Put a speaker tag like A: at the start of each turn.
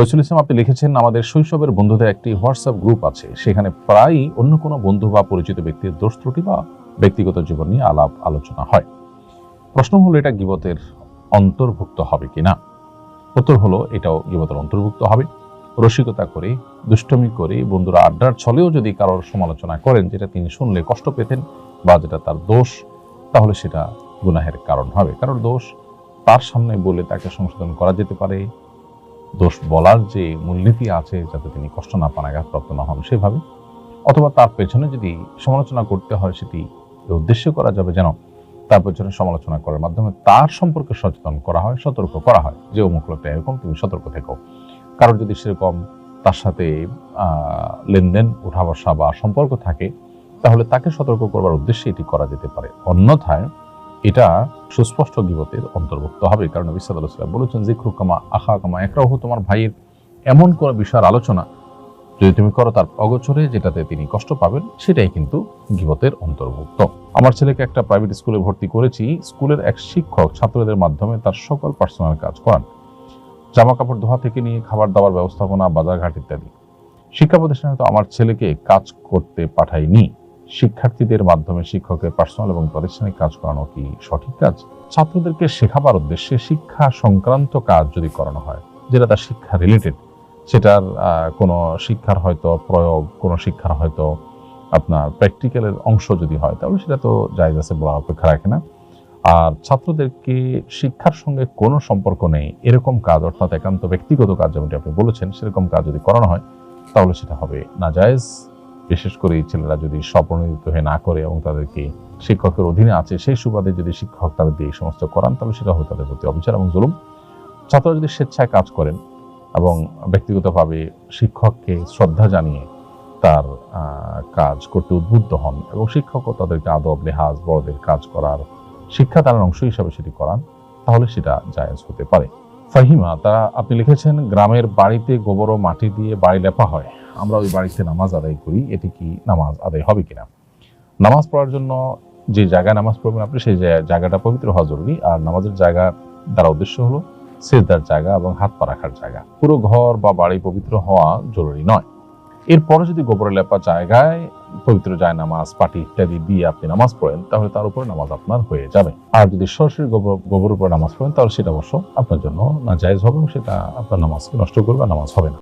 A: রসুল ইসলাম, আপনি লিখেছেন, আমাদের শৈশবের বন্ধুদের একটি হোয়াটসঅ্যাপ গ্রুপ আছে। সেখানে প্রায়ই অন্য কোনো বন্ধু বা পরিচিত ব্যক্তির দোষ ত্রুটি বা ব্যক্তিগত জীবন নিয়ে আলাপ আলোচনা হয়। প্রশ্ন হলো, এটা গিবতের অন্তর্ভুক্ত হবে কিনা? উত্তর হলো, এটাও গিবতের অন্তর্ভুক্ত হবে। রসিকতা করে, দুষ্টমি করে বন্ধুরা আড্ডার ছলেও যদি কারোর সমালোচনা করেন, যেটা তিনি শুনলে কষ্ট পেতেন বা যেটা তার দোষ, তাহলে সেটা গুনাহের কারণ হবে। কারণ দোষ তার সামনে বলে তাকে সংশোধন করা যেতে পারে দোষ বলার যে মূলনীতি আছে যাতে তিনি কষ্ট না পান, আঘাতপ্রাপ্ত না হন, সেভাবে। অথবা তার পেছনে যদি সমালোচনা করতে হয়, সেটি উদ্দেশ্য করা যাবে যেন তার পেছনে সমালোচনা করার মাধ্যমে তার সম্পর্কে সচেতন করা হয়, সতর্ক করা হয়। যে অমুক লোকটা এরকম, তুমি সতর্ক থেকো। কারোর যদি সেরকম তার সাথে লেনদেন উঠা বসা বা সম্পর্ক থাকে, তাহলে তাকে সতর্ক করবার উদ্দেশ্যে এটি করা যেতে পারে। অন্যথায় এটা সুস্পষ্ট গিবতের অন্তর্ভুক্ত হবে, কারণ নবী বলেছেন জিক্রু কামা আখা কামা একরাহ তোমার ভাইয়ের এমন কোনো বিষয়ের আলোচনা যদি তুমি করো তার অগোচরে যেটাতে তিনি কষ্ট পাবেন, সেটাই কিন্তু গিবতের অন্তর্ভুক্ত। আমার ছেলেকে একটা প্রাইভেট স্কুলে ভর্তি করেছি, স্কুলের এক শিক্ষক ছাত্রদের মাধ্যমে তার সকল পার্সোনাল কাজ করান। জামা কাপড় ধোয়া থেকে নিয়ে খাবার দাবার ব্যবস্থাপনা, বাজারঘাট ইত্যাদি। শিক্ষা প্রতিষ্ঠানে তো আমার ছেলেকে কাজ করতে পাঠাইনি। শিক্ষার্থীদের মাধ্যমে শিক্ষকের পার্সোনাল এবং প্রাতিষ্ঠানিক কাজ করানো কি সঠিক কাজ? ছাত্রদেরকে শেখাবার উদ্দেশ্যে শিক্ষা সংক্রান্ত কাজ যদি করানো হয়, যেটা তার শিক্ষা রিলেটেড সেটার কোনো শিক্ষার হয়তো প্রয়োগ, কোনো শিক্ষার হয়তো আপনার প্র্যাকটিক্যালের অংশ যদি হয়, তাহলে সেটা তো জায়জ আছে বলা অপেক্ষা রাখে না। আর ছাত্রদেরকে শিক্ষার সঙ্গে কোনো সম্পর্ক নেই, এরকম কাজ অর্থাৎ একান্ত ব্যক্তিগত কাজ যেমনটি আপনি বলেছেন, সেরকম কাজ যদি করানো হয়, তাহলে সেটা হবে না জায়েজ বিশেষ করে এই ছেলেরা যদি স্বপ্রণোদিত হয়ে না করে এবং তাদেরকে শিক্ষকের অধীনে আছে, সেই সুবাদে যদি শিক্ষক তাদের দিয়ে এই সমস্ত করান, তাহলে সেটা হয় তাদের প্রতি অবিচার এবং জুলুম। ছাত্ররা যদি স্বেচ্ছায় কাজ করেন এবং ব্যক্তিগতভাবে শিক্ষককে শ্রদ্ধা জানিয়ে তার কাজ করতে উদ্বুদ্ধ হন এবং শিক্ষকও তাদেরকে আদব, লেহাজ, বড়দের কাজ করার শিক্ষা তার অংশ হিসাবে সেটি করান, তাহলে সেটা জায়েজ হতে পারে। ফাহিমা, তারা আপনি লিখেছেন, গ্রামের বাড়িতে গোবর ও মাটি দিয়ে বাড়ি লেপা হয়। আমরা ওই বাড়িতে নামাজ আদায় করি এটি কি নামাজ আদায় হবে কিনা? নামাজ পড়ার জন্য যে জায়গায় নামাজ পড়বেন আপনি, সেই জায়গা- জায়গাটা পবিত্র হওয়া জরুরি। আর নামাজের জায়গা দ্বারা উদ্দেশ্য হলো সেজদার জায়গা এবং হাত পা রাখার জায়গা। পুরো ঘর বা বাড়ি পবিত্র হওয়া জরুরি নয়। এরপরে যদি গোবরে লেপা জায়গায় পবিত্র যায় নামাজ, পাটি ইত্যাদি দিয়ে আপনি নামাজ পড়েন, তাহলে তার উপরে নামাজ আপনার হয়ে যাবে। আর যদি সরাসরি গোবর উপরে নামাজ পড়েন, তাহলে সেটা অবশ্য আপনার জন্য না জায়েজ হবে এবং সেটা আপনার নামাজকে নষ্ট করবে নামাজ হবে না।